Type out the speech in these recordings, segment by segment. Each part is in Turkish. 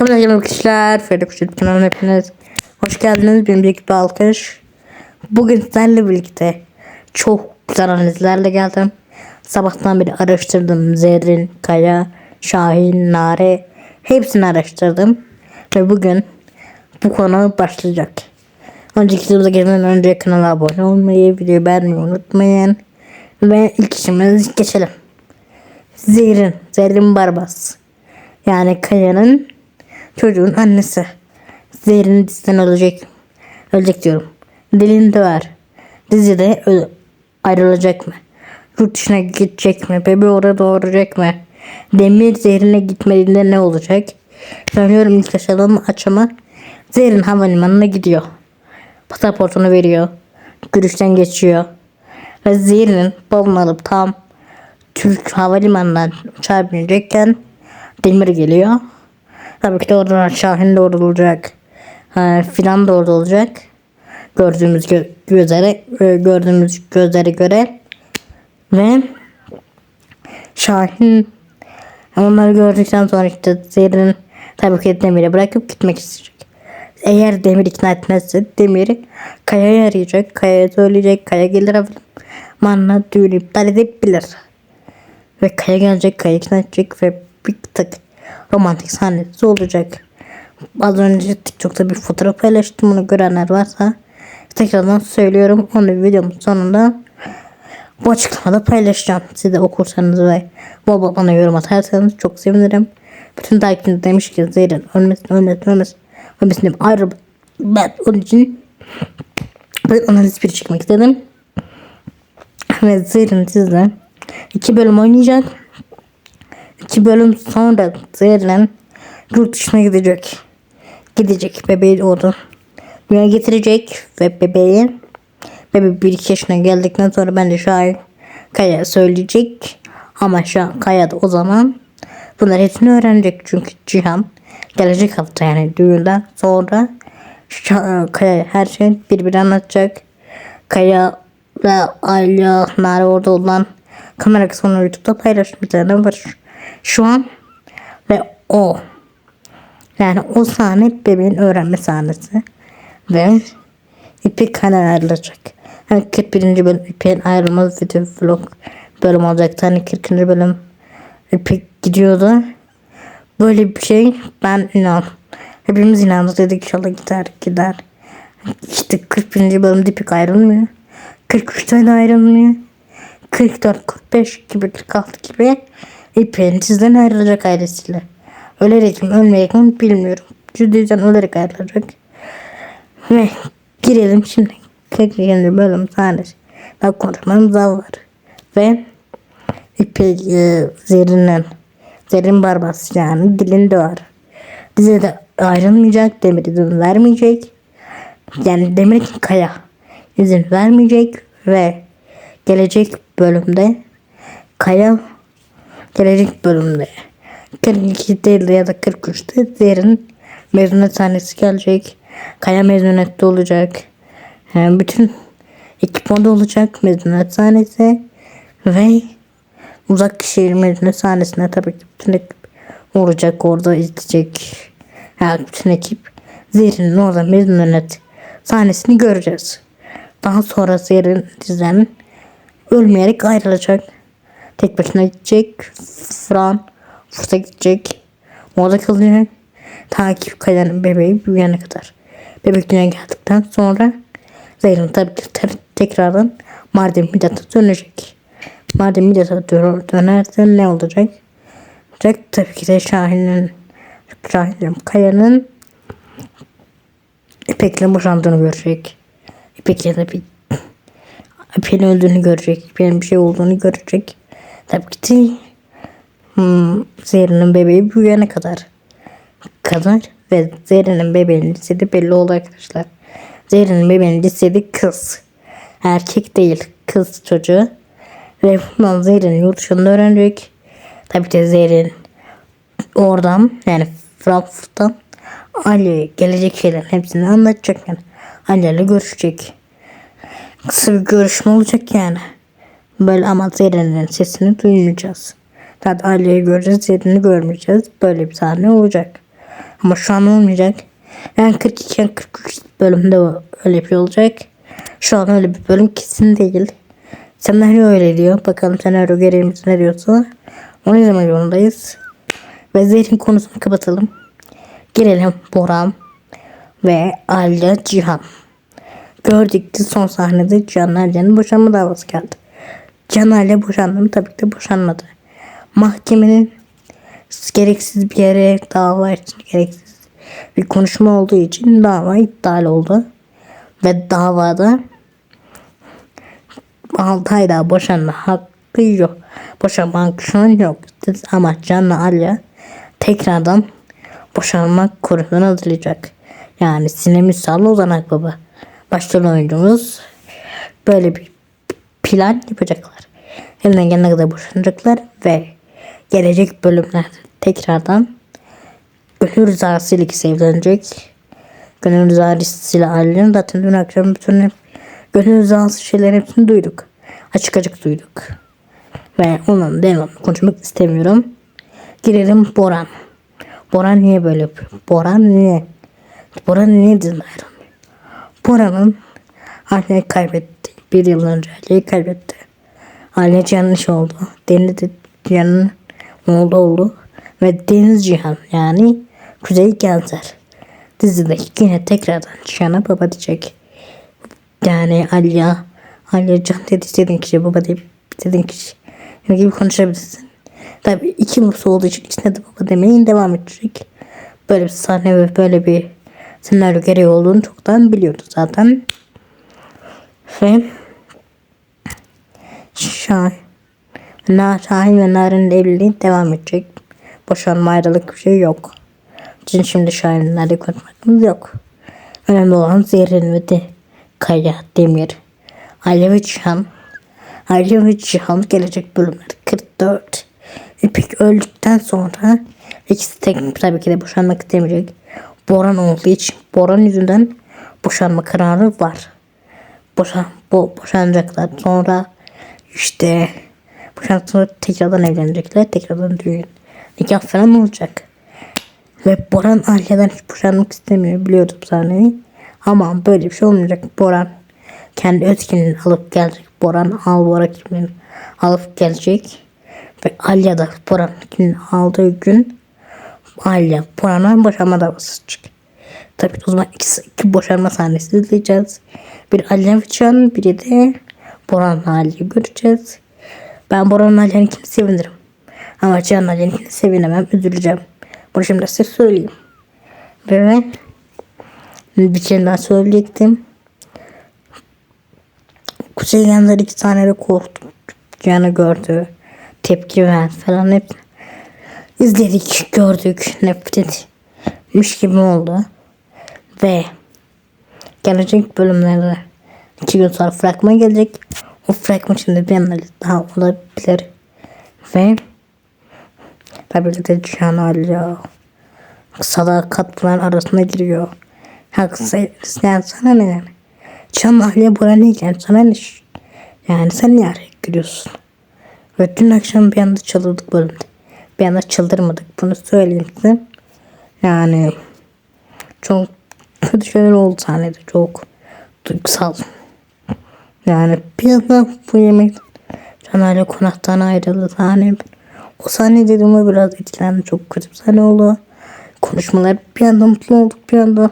Kanalıma arkadaşlar, Ferdi Kuşat kanalına hepiniz hoş geldiniz. Benim bir alkış. Bugün sizlerle birlikte çok güzel analizlerle geldim. Sabahtan beri araştırdım. Zerrin, Kaya, Şahin, Nare hepsini araştırdım. Ve bugün bu konu başlayacak. Önceki videomuza geçmeden önce kanala abone olmayı, videoyu beğenmeyi unutmayın. Ve ilk işimize geçelim. Zerrin, Zerrin Barbas. Yani Kaya'nın çocuğun annesi. Zerrin diziden ölecek. Ölecek diyorum. Dilini döver. Dizide ö- ayrılacak mı? Yurt dışına gidecek mi? Bebe orada doğuracak mı? Demir Zerrin'e gitmediğinde ne olacak? Sanıyorum ilk aşamalı açama Zerrin havalimanına gidiyor. Pasaportunu veriyor. Görüşten geçiyor. Ve Zerrin balını alıp tam Türk havalimanından uçağa binecekken Demir geliyor. Tabii ki de oradan Şahin doğrulacak. Ha, filan doğrulacak. Gördüğümüz gö- gözlere e, gördüğümüz gözlere göre ve Şahin onları gördükten sonra işte Zerrin tabii ki Demir'i bırakıp gitmek isteyecek. Eğer Demir ikna etmezse Demir Kaya'yı arayacak. Kaya'ya söyleyecek. Kaya gelir manla düğünü iptal edebilir. Ve Kaya gelecek, Kaya ikna edecek ve bir tık romantik sahnesi olacak. Az önce TikTok'ta bir fotoğraf paylaştım. Bunu görenler varsa tekrardan söylüyorum. Onu videomun sonunda bu açıklamada paylaşacağım. Siz de okursanız ve bol bana yorum atarsanız çok sevinirim. Bütün takipçiler demiş ki Zeyren ölmesin ölmesin ölmesin. Ölmesin ayrı ben onun için ben analiz bir çekmek istedim. Ve Zeyren sizle iki bölüm oynayacak. İki bölüm sonra Zerren yurt dışına gidecek. Gidecek bebeği doğdu. Dünyaya getirecek ve bebeği bebe bir iki yaşına geldikten sonra ben de Şahin Kaya söyleyecek. Ama an Kaya da o zaman bunlar hepsini öğrenecek. Çünkü Cihan gelecek hafta yani düğünden sonra Şa- Kaya her şey birbirine anlatacak. Kaya ve Ayla Nare orada olan kamera kısmını YouTube'da paylaşmışlar var şu an ve o yani o sahne bebeğin öğrenme sahnesi ve İpek kan ayrılacak. Yani 41. bölüm İpek'in ayrılmaz video vlog bölüm olacaktı. Hani 40. bölüm İpek gidiyordu. Böyle bir şey ben inan. Hepimiz inandık dedik inşallah gider gider. İşte 41. bölümde İpek ayrılmıyor. 43'te de ayrılmıyor. 44, 45 gibi 46 gibi İpek'in sizden ayrılacak ailesiyle. Ölerek mi ölmeyerek mi bilmiyorum. Cüzdeyden ölerek ayrılacak. Ve girelim şimdi. 42. bölüm sahnesi. Daha konuşmamız daha var. Ve İpek e, Zerrin'in Zerrin Barbas yani dilinde var. Bize de ayrılmayacak. Demir izin vermeyecek. Yani Demir Kaya izin vermeyecek ve gelecek bölümde Kaya gelecek bölümde 42'de ya da 43'te Zerrin mezuniyet sahnesi gelecek. Kaya mezuniyette olacak. Yani bütün ekipmanda olacak mezuniyet sahnesi ve uzak şehir mezuniyet sahnesine tabii ki bütün ekip olacak orada izleyecek. Yani bütün ekip Zerrin'in orada mezuniyet sahnesini göreceğiz. Daha sonra Zerrin dizden ölmeyerek ayrılacak. Tek başına gidecek. Fran Furt'a gidecek. Orada kalacak. Takip kayanın bebeği büyüyene kadar. Bebek dünyaya geldikten sonra ki ter- tekrardan Mardin Midat'a dönecek. Mardin Midat'a dö- dönerse ne olacak? Olacak tabii ki de Şahin'in Şahin'in Kaya'nın İpek'le boşandığını görecek. İpek'le de bir İpek'in öldüğünü görecek. İpek'in bir şey olduğunu görecek. Tabii ki hmm, Zeyrin'in bebeği büyüyene kadar kadar ve Zerrin'in bebeğinin lisede belli oldu arkadaşlar. Zerrin'in bebeğinin lisede kız. Erkek değil kız çocuğu. Ve bundan Zerrin yurt öğrenecek. Tabii ki Zerrin oradan yani Frankfurt'tan Ali'ye gelecek şeylerin hepsini anlatacak yani. Ali'yle görüşecek. Kısa bir görüşme olacak yani. Böyle ama Zerrin'in sesini duymayacağız. Zaten Ali'yi göreceğiz, Zerrin'i görmeyeceğiz. Böyle bir sahne olacak. Ama şu an olmayacak. Yani 42 43 bölümde öyle bir şey olacak. Şu an öyle bir bölüm kesin değil. Senaryo öyle diyor. Bakalım senaryo gereğimiz ne diyorsa. Onu izlemek zorundayız. Ve zehrin konusunu kapatalım. Gelelim Boran ve Alya Cihan. Gördük ki son sahnede Cihan Alya'nın boşanma davası geldi. Cihan Alya boşandı mı? Tabii ki de boşanmadı. Mahkemenin gereksiz bir yere dava için gereksiz bir konuşma olduğu için dava iptal oldu. Ve davada 6 ay daha boşanma hakkı yok. Boşanma hakkı yok. Ama Can'la Alya tekrardan boşanmak konusunu hazırlayacak. Yani Sinem Ünsal Ozan Akbaba. Başrol oyuncumuz böyle bir plan yapacaklar. Elinden gelene kadar boşanacaklar ve gelecek bölümlerde tekrardan gönül rızası ile ikisi evlenecek. Gönül rızası ile Ali'nin zaten dün akşam bütün gönül rızası şeyler hepsini duyduk. Açık açık duyduk. Ve onun devamlı konuşmak istemiyorum. Girelim Boran. Boran niye böyle yapıyor? Boran niye? Boran niye diziden ayrılmıyor? Bora'nın anneyi kaybetti. Bir yıl önce anneyi kaybetti. Anne yanlış oldu. Deniz de Cihan'ın oğlu oldu. Ve Deniz Cihan yani Kuzey Genzer. Dizide yine tekrardan Cihan'a baba diyecek. Yani Alya, Alya Can dedi istediğin kişi baba deyip istediğin kişi yani gibi konuşabilirsin. Tabi iki musu olduğu için ikisine de baba demeyin devam edecek. Böyle bir sahne ve böyle bir senaryo gereği olduğunu çoktan biliyordu zaten. Ve Şahin, Na, Şahin ve Narin'in evliliği devam edecek. Boşanma ayrılık bir şey yok. Için şimdi Şahin'lerle konuşmamız yok. Önemli olan Zerrin ve de Kaya, Demir, Ali ve Cihan. Ali ve Cihan gelecek bölümler 44. İpek öldükten sonra ikisi tek tabii ki de boşanmak istemeyecek. Boran olduğu için Boran yüzünden boşanma kararı var. Boşan, bo, boşanacaklar. Sonra işte boşandıktan sonra tekrardan evlenecekler. Tekrardan düğün. Nikah falan olacak. Ve Boran Alya'dan hiç boşanmak istemiyor. Biliyordum sahneyi. Ama böyle bir şey olmayacak. Boran kendi özgünlüğünü alıp gelecek. Boran al Bora kimliğini alıp gelecek. Ve Alya da Boran kimliğini aldığı gün Alya Boran'a boşanma davası çıkacak. Tabii o zaman ikisi, iki boşanma sahnesi izleyeceğiz. Bir Alya Can, biri de Boran'la Alya'yı göreceğiz. Ben Boran'la Alya'nınkini sevinirim. Ama Can Alya'nınkini sevinemem, üzüleceğim. Bunu şimdi size söyleyeyim. Ve bir şey daha söyleyecektim. Kuzey Genzer iki tane de korktu. Can'ı gördü. Tepki verdi falan hep izledik, gördük, nefret etmiş gibi oldu. Ve gelecek bölümlerde iki gün sonra fragman gelecek. O fragman şimdi bir analiz daha olabilir. Ve tabii de Cihan Alya sadakat bunlar arasına giriyor. Haksız yani sana ne yani? Cihan Alya buna ne yani sana ne? Yani sen niye araya giriyorsun? Ve dün akşam bir anda çıldırdık bölümde. Bir anda çıldırmadık. Bunu söyleyeyim size. Yani çok kötü şeyler oldu sahnede. Çok duygusal. Yani bir anda bu yemek Caner'le konaktan ayrıldı sahne. O sahne dediğimde biraz etkilendim. Çok kötü bir sahne oldu. Konuşmalar bir anda mutlu olduk bir anda.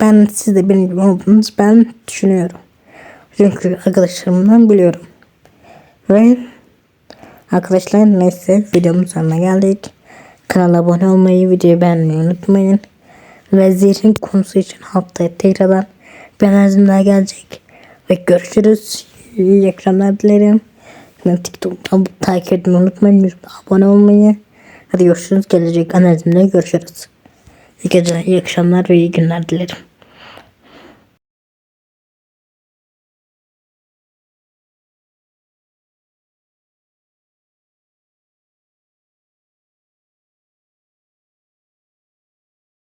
Ben siz de benim gibi oldunuz ben düşünüyorum. Çünkü arkadaşlarımdan biliyorum. Ve arkadaşlar neyse videomun sonuna geldik. Kanala abone olmayı, videoyu beğenmeyi unutmayın. Ve zehrin konusu için haftaya tekrardan analizim daha gelecek. Ve görüşürüz. İyi akşamlar dilerim. Yine TikTok'ta takip etmeyi unutmayın. Abone olmayı. Hadi görüşürüz. Gelecek analizimde görüşürüz. İyi geceler, iyi akşamlar ve iyi günler dilerim.